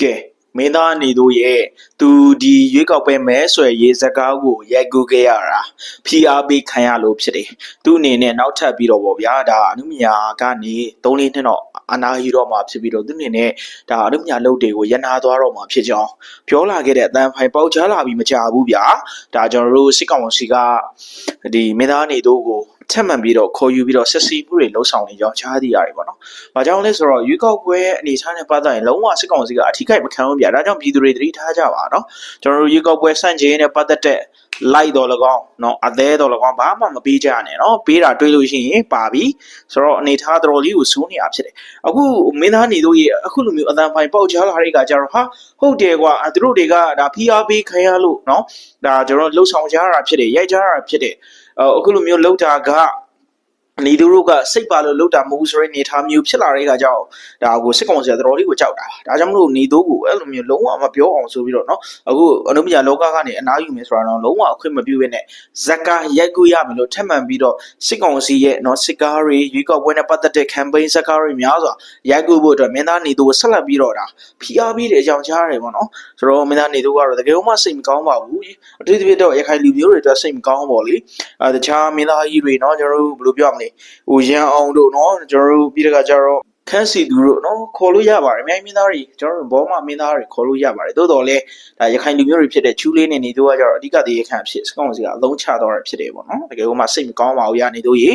ကဲမင်းသားနေတို့ရဲ့သူဒီရွေးကောက်ပွဲမဲဆွယ်ရေးစကားကိုရိုက်ကူးခဲ့ရတာဖိအားပေးခံရလို့ဖြစ်တယ်သူအနေနဲ့နောက်ထပ်ပြီးတော့ဗောဗျာဒါအနုမညာကနေ3လေးနှစ်တော့အနာယူတော့မှာဖြစ်ပြီးတော့သူအနေနဲ့ဒါအနုမညာလုပ်တွေကိုရနာသွားတော့မှာဖြစ်ကြောင်းပြောလာခဲ့တဲ့အတန်ဖိုင်ပေါက်ချလာပြီးမကြဘူးဗျာဒါကျွန်တော်တို့စစ်ကောင်စီကဒီမင်းသားနေတို့ကို ထက်မှန်ပြီးတော့ခေါ်ယူပြီးတော့ဆက်စီမှုတွေလှုပ်ဆောင်နေကြောင်းချားသိရတယ်ပေါ့နော် ။ဘာကြောင့်လဲဆိုတော့ရွေးကောက်ပွဲအနေအထားနဲ့ပတ်သက်ရင်လုံးဝစစ်ကောင်စီကအထီးကိုက်မခံဘူးဗျာ။ဒါကြောင့်ပြည်သူတွေသတိထားကြပါနော်။ကျွန်တော်တို့ရွေးကောက်ပွဲစန့်ကျင်နဲ့ပတ်သက်တဲ့ like တော်၎င်းเนาะအသေးတော်၎င်းဘာမှမပေးကြနဲ့เนาะပေးတာတွေးလို့ရှိရင်ပါပြီဆိုတော့အနေထားတော်တော်လေးကိုစိုးနေတာဖြစ်တယ်အခုမင်းသားနေတို့ရဲ့အခုလိုမျိုးအတန်ဖိုင်ပေါက်ချလာတဲ့ကကြတော့ဟာဟုတ်တယ်ကွာအဲသူတို့တွေကဒါဖိအားပေးခံရလို့เนาะဒါကျွန်တော်လှုပ်ဆောင်ကြရတာဖြစ်တယ်ရိုက်ကြရတာဖြစ်တယ် အဲအခုလိုမျိုးလှုပ်တာက နေသူတို့ကစိတ်ပါလို့လောက်တာမဟုတ်ဆိုရင်နေသားမျိုးဖြစ်လာတဲ့အခါကျတော့ဒါကိုစစ်ကောင်စီကတော်တော်လေးကိုကြောက်တာဒါကြောင့်မလို့နေသူကိုအဲ့လိုမျိုးလုံးဝမပြောအောင်ဆိုပြီးတော့နော်အခုအနုပညာလောကကနေအနားယူမယ်ဆိုတာတော့လုံးဝအခွင့်မပြုဘဲနဲ့ဇက်ကာရိုက်ကူရမယ်လို့ထက်မှန်ပြီးတော့စစ်ကောင်စီရဲ့နော်စစ်ကားတွေရွေးကောက်ပွဲနဲ့ပတ်သက်တဲ့ campaign ဇက်ကာတွေများစွာရိုက်ကူဖို့အတွက်မင်းသားနေသူကိုဆက်လက်ပြီးတော့ဒါဖိအားပေးတဲ့အကြောင်းကြားရတယ်ပေါ့နော်ဆိုတော့မင်းသားနေသူကတော့တကယ်မှစိတ်မကောင်းပါဘူးအထူးသဖြင့်တော့ရခိုင်လူမျိုးတွေအတွက်စိတ်မကောင်းပါလေအဲတခြားမင်းသားကြီးတွေနော်ကျွန်တော်တို့ဘယ်လိုပြောရမလဲဟိုရန်အောင်တို့เนาะကျွန်တော်တို့ပြီးတကကြတော့ခန်းစီသူတို့เนาะခေါ်လို့ရပါတယ်အများကြီးမင်းသားတွေကျွန်တော်တို့ဘောမမင်းသားတွေခေါ်လို့ရပါတယ်တိုးတော်လဲဒါရခိုင်လူမျိုးတွေဖြစ်တဲ့ချူးလေးနဲ့နေတို့ကကြတော့အဓိကတည်းရခံဖြစ်စကောင်စီကအလုံးချတော့ရဖြစ်တယ်ပေါ့နော်တကယ်လို့မှစိတ်မကောင်းပါဘူးရနေတို့ရေ